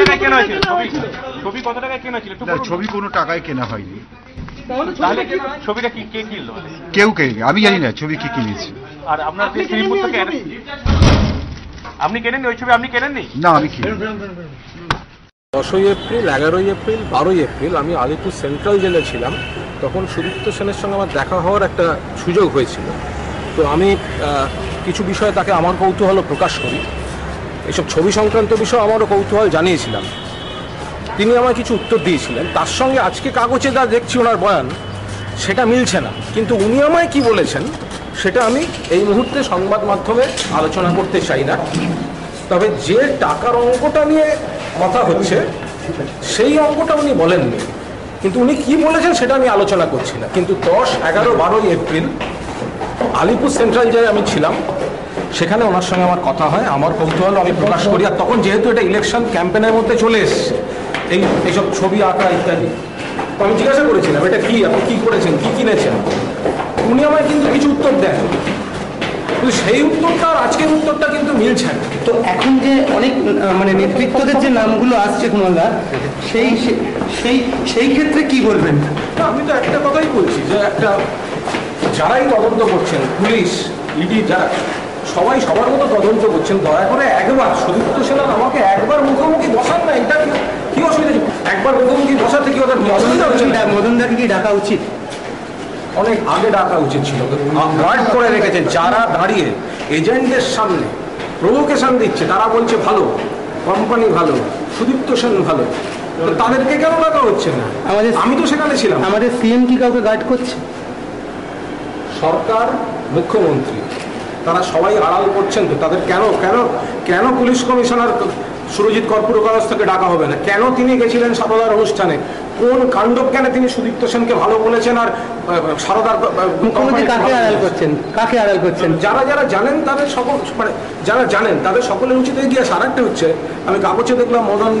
টাকায় কেনা হয়েছিল? ছবি ছবি কত টাকায় কেনা ছিল। ছবি কোনো টাকায় কেনা হয়নি। তাহলে ছবিটা কি কে কিনলো? কেউ কে আমি জানি না ছবি কি কিনেছে। আর আপনার যে শ্রীপুর থেকে আপনি কেনেননি ওই ছবি? আপনি কেনেননি? না আমি কিনি। দশই এপ্রিল এগারোই এপ্রিল বারোই এপ্রিল আমি আলিপুর সেন্ট্রাল জেলে ছিলাম। তখন সুদীপ্ত সেনের সঙ্গে আমার দেখা হওয়ার একটা সুযোগ হয়েছিল। তো আমি কিছু বিষয়ে তাকে আমার কৌতূহল প্রকাশ করি। এসব ছবি সংক্রান্ত বিষয়ে আমারও কৌতূহল জানিয়েছিলাম। তিনি আমায় কিছু উত্তর দিয়েছিলেন। তার সঙ্গে আজকে কাগজে যা দেখছি ওনার বয়ান, সেটা মিলছে না। কিন্তু উনি আমায় কি বলেছেন, সেটা আমি এই মুহূর্তে সংবাদ মাধ্যমে আলোচনা করতে চাই না। তবে যে টাকার অঙ্কটা নিয়ে কথা হচ্ছে, সেই অঙ্কটা উনি বলেননি। কিন্তু উনি কি বলেছেন সেটা আমি আলোচনা করছি না। কিন্তু দশ, এগারো, বারোই এপ্রিল আলিপুর সেন্ট্রাল জেলায় আমি ছিলাম। সেখানে ওনার সঙ্গে আমার কথা হয় আমার কৌতূহল আমি প্রকাশ করি। আর তখন যেহেতু এটা ইলেকশন ক্যাম্পেনের মধ্যে চলে এসছে এই এইসব ছবি আঁকা ইত্যাদি তো আমি জিজ্ঞাসা করেছিলাম এটা কি? আপনি কি করেছেন? কি কিনেছেন? উনি আমায় কিন্তু কিছু উত্তর দেন। কিন্তু সেই উত্তরটা আর আজকের উত্তরটা কিন্তু মিলছে তো এখন যে অনেক মানে নেতৃত্বদের যে নামগুলো আসছে কুমারদা সেই সেই সেই ক্ষেত্রে কি বলবেন? আমি তো একটা কথাই বলছি যে একটা যারাই তদন্ত করছেন পুলিশ ইডি যারা সবাই সবার মতো তদন্ত করছেন। দয়া করে একবার সুদীপ্ত সেনার আমাকে একবার মুখোমুখি বসান না এটা কি- অসুবিধা একবার মুখোমুখি বসাতে কি ওদের অসুবিধা হচ্ছে? মদনদাকে কি ডাকা উচিত? অনেক আগে ডাকা উচিত ছিল। গার্ড করে রেখেছে যারা দাঁড়িয়ে এজেন্টদের সামনে প্রভোকেশন দিচ্ছে তারা বলছে ভালো কোম্পানি ভালো সুদীপ্ত সেন ভালো। তাদেরকে কেন ডাকা হচ্ছে না? আমাদের- আমি তো সেখানে ছিলাম। আমাদের সিএম কি কাউকে গার্ড করছে? সরকার মুখ্যমন্ত্রী। তারা সবাই আড়াল করছেন তো তাদের কেন কেন কেন পুলিশ কমিশনার সুরজিৎ কর্পূরকাগজ থেকে ডাকা হবে না? কেন তিনি গেছিলেন সারদার অনুষ্ঠানে? কোন কাণ্ডজ্ঞানে তিনি সুদীপ্ত সেনকে ভালো বলেছেন আর সারদার কাকে আড়াল করছেন? কাকে আড়াল করছেন? যারা যারা জানেন তাদের সকল মানে যারা জানেন তাদের সকলের উচিত এগিয়ে আসা আরেকটা হচ্ছে আমি কাগজে দেখলাম মদন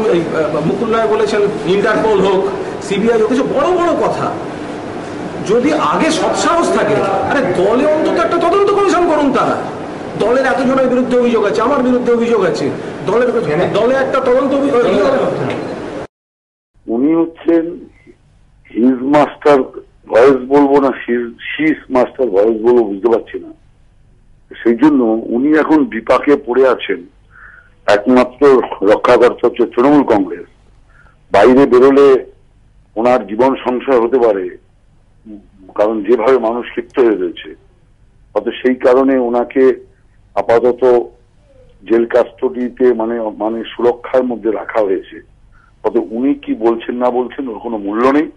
মুকুল রায় বলেছেন ইন্টারপোল হোক সিবিআই হোক কিছু বড় বড় কথা। যদি আগে সৎসাহস থাকে আরে দলে অন্তত একটা তদন্ত কমিশন করুন তারা। দলের এতজনের বিরুদ্ধে অভিযোগ আছে আমার বিরুদ্ধে অভিযোগ আছে। দলের দলে একটা তদন্ত উনি হচ্ছেন হিজ মাস্টার ভয়েস বলব না শিস মাস্টার ভয়েস বলব বুঝতে পারছি না। সেই জন্য উনি এখন বিপাকে পড়ে আছেন একমাত্র রক্ষাকর্তা হচ্ছে তৃণমূল কংগ্রেস। বাইরে বেরোলে ওনার জীবন সংশয় হতে পারে কারণ যেভাবে মানুষ ক্ষিপ্ত হয়ে রয়েছে অত সেই কারণে ওনাকে আপাতত জেল কাস্টডিতে মানে মানে সুরক্ষার মধ্যে রাখা হয়েছে। তবে উনি কি বলছেন না বলছেন ওর কোনো মূল্য নেই।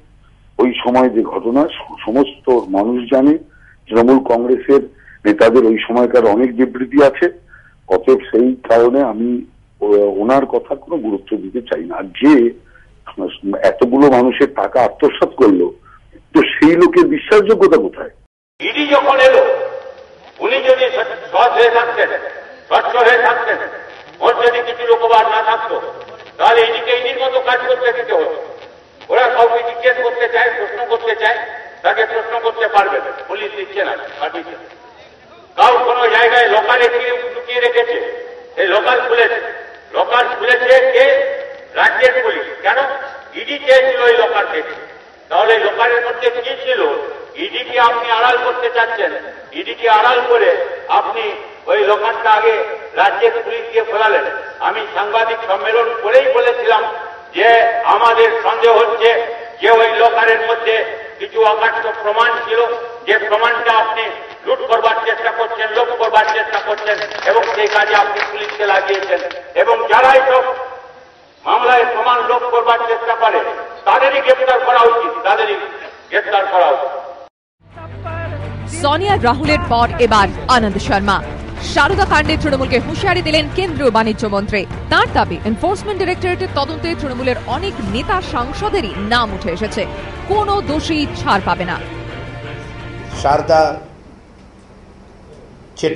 ওই সময় যে ঘটনা, সমস্ত মানুষ জানে, তৃণমূল কংগ্রেসের নেতাদের ওই সময়কার অনেক বিবৃতি আছে। অতএব সেই কারণে আমি ওনার কথা কোনো গুরুত্ব দিতে চাই না। যে এতগুলো মানুষের টাকা আত্মসাৎ করল তো সেই লোকের বিশ্বাসযোগ্যতা কোথায়? ইডি যখন এলো, উনি যদি সৎ হয়ে থাকতেন, স্বচ্ছ হয়ে থাকতেন, ওর যদি কিছু লোকবার না থাকতো, তাহলে ইডিকে ইডির মতো কাজ করতে দিতে হতো। ওরা কাউকে জিজ্ঞেস করতে চায়, প্রশ্ন করতে চায়, তাকে প্রশ্ন করতে পারবে পুলিশ দিচ্ছে না, পাঠিয়েছে। কাউ কোনো জায়গায় লোকালে গিয়ে লুকিয়ে রেখেছে। এই লোকাল খুলেছে। লোকাল খুলেছে কে? রাজ্যের পুলিশ। কেন? ইডি চেয়েছিল ওই লোকাল থেকে তাহলে লোকালের মধ্যে কি ছিল? ইডিকে আপনি আড়াল করতে চাচ্ছেন। ইডিকে আড়াল করে আপনি ওই লোকালটা আগে রাজ্যের পুলিশ দিয়ে খোলালেন আমি সাংবাদিক সম্মেলন করেই বলেছিলাম যে আমাদের সন্দেহ হচ্ছে যে ওই লোকালের মধ্যে কিছু অকাট্য প্রমাণ ছিল। যে প্রমাণটা আপনি লুট করবার চেষ্টা করছেন লোক করবার চেষ্টা করছেন এবং সেই কাজে আপনি পুলিশকে লাগিয়েছেন। এবং যারাই সব মামলায় প্রমাণ লোপ করবার চেষ্টা করে তাদেরই গ্রেপ্তার করা উচিত তাদেরই গ্রেপ্তার করা উচিত। সোনিয়া রাহুলের পর এবার আনন্দ শর্মা। সারদা কাণ্ডে তৃণমূলকে হুঁশিয়ারি দিলেন কেন্দ্রীয় বাণিজ্য মন্ত্রী। তার দাবি এনফোর্সমেন্ট ডিরেক্টরেটের তদন্তে তৃণমূলের অনেক নেতা সাংসদেরই নাম উঠে এসেছে। কোনো দোষী ছাড় পাবে না।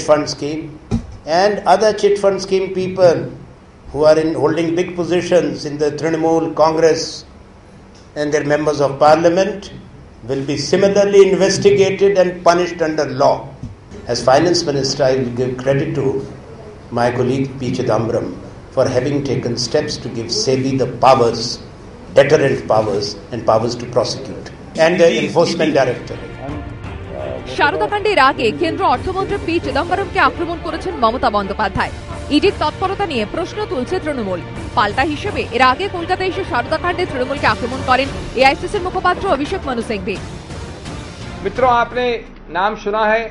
fund scheme and other chit fund scheme people who are in holding big positions in the Trinamool Congress and their members of parliament will be similarly investigated and punished under law. As finance minister, I will give credit to my colleague P. Chidambaram for having taken steps to give SEBI the powers, deterrent powers, and powers to prosecute, and the enforcement directorate. সারদাকাণ্ডের আগে কেন্দ্র অর্থমন্ত্রী P চিদম্বরমকে আক্রমণ করেছেন মমতা বন্দ্যোপাধ্যায় ইডির তৎপরতা নিয়ে প্রশ্ন তুলছে তৃণমূল পাল্টা হিসেবে এর আগে কলকাতায় এসে সারদাকাণ্ডে তৃণমূলকে আক্রমণ করেন এআইসিসির মুখপাত্র অভিষেক মনু সিংভি मित्रों आपने नाम सुना है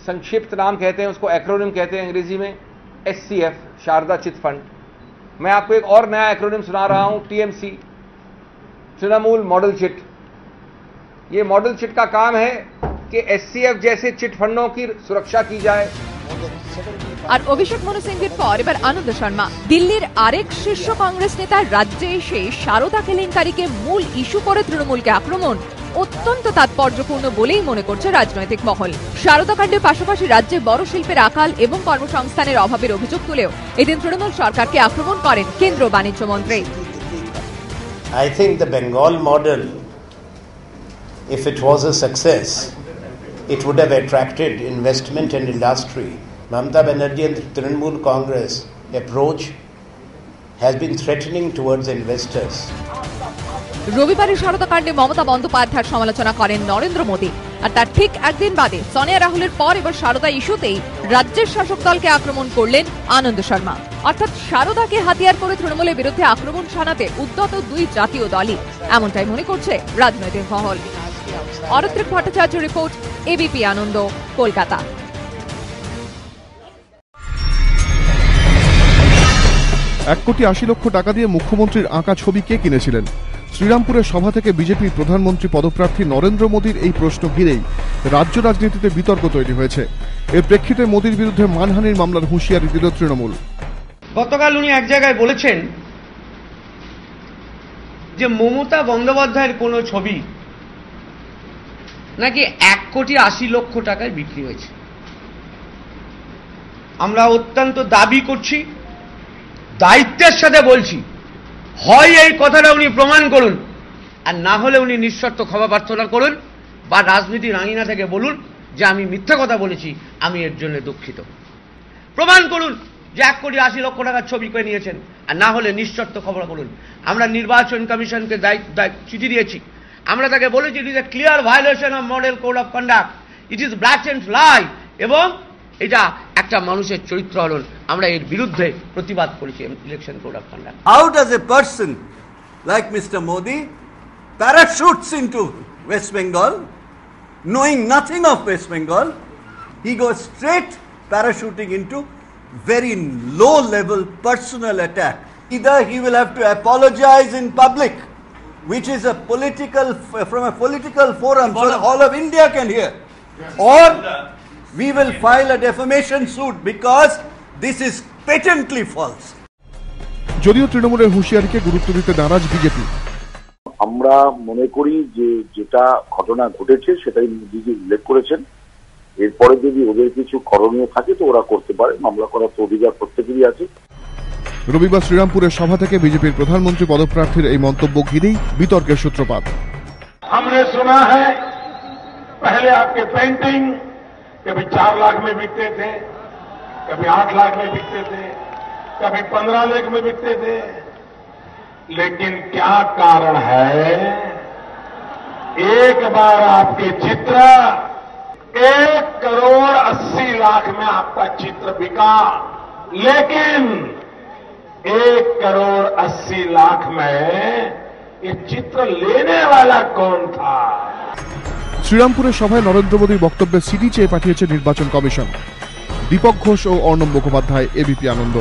संक्षिप्त नाम कहते हैं उसको एक्रोनिम कहते हैं अंग्रेजी में एस शारदा चिट फंड मैं आपको एक और नया एक्रोनिम सुना रहा हूं टीएमसी तृणमूल मॉडल चिट ये मॉडल चिट का काम है कि एस जैसे चिट फंडों की सुरक्षा की जाए আর অভিষেক মনু সিংভির পর এবার আনন্দ শর্মা। দিল্লির আরেক শীর্ষ কংগ্রেস নেতা রাজ্যে এসে সারদা কেলেঙ্কারিকে মূল ইস্যু করে তৃণমূলকে আক্রমণ অত্যন্ত তাৎপর্যপূর্ণ বলেই মনে করছে রাজনৈতিক মহল। সারদা কাণ্ডের পাশাপাশি রাজ্যে বড় শিল্পের আকাল এবং কর্মসংস্থানের অভাবের অভিযোগ তুলেও এদিন তৃণমূল সরকারকে আক্রমণ করেন কেন্দ্র বাণিজ্য মন্ত্রী। I think the Bengal model, if it was a success, it would have attracted investment and industry. Mamata Banerjee and Trinamool Congress approach has been threatening towards investors. রবিবারের সারদা কাণ্ডে মমতা বন্দ্যোপাধ্যায়ের সমালোচনা করেন নরেন্দ্র মোদী আর তার ঠিক একদিন বাদে সোনিয়া রাহুলের পর এবার সারদা ইস্যুতেই রাজ্যের শাসক দলকে আক্রমণ করলেন আনন্দ শর্মা অর্থাৎ সারদাকে হাতিয়ার করে তৃণমূলের বিরুদ্ধে আক্রমণ শানাতে উদ্যত দুই জাতীয় দলই এমনটাই মনে করছে রাজনৈতিক মহল অরত্রিক ভট্টাচার্য রিপোর্ট এবিপি আনন্দ কলকাতা। এক কোটি আশি লক্ষ টাকা দিয়ে মুখ্যমন্ত্রীর আঁকা ছবি কে কিনেছিলেন? শ্রীরামপুরের সভা থেকে বিজেপির প্রধানমন্ত্রী পদপ্রার্থী নরেন্দ্র মোদীর এই প্রশ্ন ঘিরেই রাজ্য রাজনীতিতে বিতর্ক তৈরি হয়েছে। এর প্রেক্ষিতে মোদীর বিরুদ্ধে মানহানির মামলার হুঁশিয়ারি দিল তৃণমূল। গতকাল উনি এক জায়গায় বলেছেন যে মমতা বন্দ্যোপাধ্যায়ের কোনো ছবি নাকি এক কোটি আশি লক্ষ টাকায় বিক্রি হয়েছে। আমরা অত্যন্ত দাবি করছি, দায়িত্বের সাথে বলছি, হয় এই কথাটা উনি প্রমাণ করুন, আর না হলে উনি নিঃশর্ত ক্ষমা প্রার্থনা করুন, বা রাজনীতির আঙিনা থেকে বলুন যে আমি মিথ্যা কথা বলেছি, আমি এর জন্য দুঃখিত। প্রমাণ করুন যে এক কোটি আশি লক্ষ টাকার ছবি করে নিয়েছেন, আর না হলে নিঃশর্ত খবর বলুন আমরা নির্বাচন কমিশনকে দায়িত্ব চিঠি দিয়েছি আমরা তাকে বলেছি it is a clear violation of model code of conduct it is black and lie এবং এটা একটা মানুষের চরিত্র হলন আমরা এর বিরুদ্ধে প্রতিবাদ করেছি election code of conduct how does a person like Mr Modi parachutes into West Bengal knowing nothing of West Bengal he go straight parachuting into very low level personal attack either he will have to apologise in public which is a political, from a political forum, so whole of India can hear, or we will file a defamation suit because this is patently false. যদিও তৃণমূলের হুঁশিয়ারিকে গুরুত্ব দিতে নারাজ BJP আমরা মনে করি যে যেটা ঘটনা ঘটেছে সেটাই মোদীজি উল্লেখ করেছেন এরপরে যদি ওদের কিছু করণীয় থাকে তো ওরা করতে পারে মামলা করার তো অধিকার প্রত্যেকেরই আছে রবিবার শ্রীরামপুরের সভা থেকে বিজেপির প্রধানমন্ত্রী পদপ্রার্থীর এই মন্তব্য ঘিরেই বিতর্কের সূত্রপাত हमने सुना है पहले आपके पेंटिंग कभी चार लाख में बिकते थे कभी आठ लाख में बिकते थे कभी पंद्रह लाख में बिकते थे लेकिन क्या कारण है एक बार आपके चित्र एक करोड़ अस्सी लाख में आपका चित्र बिका लेकिन एक करोड़ अस्सी लाख में ये चित्र लेने वाला कौन था শ্রীরামপুরের সভায় নরেন্দ্র মোদীর বক্তব্যে সিডি চেয়ে পাঠিয়েছে নির্বাচন কমিশন দীপক ঘোষ ও অর্ণব মুখোপাধ্যায় এবিপি আনন্দ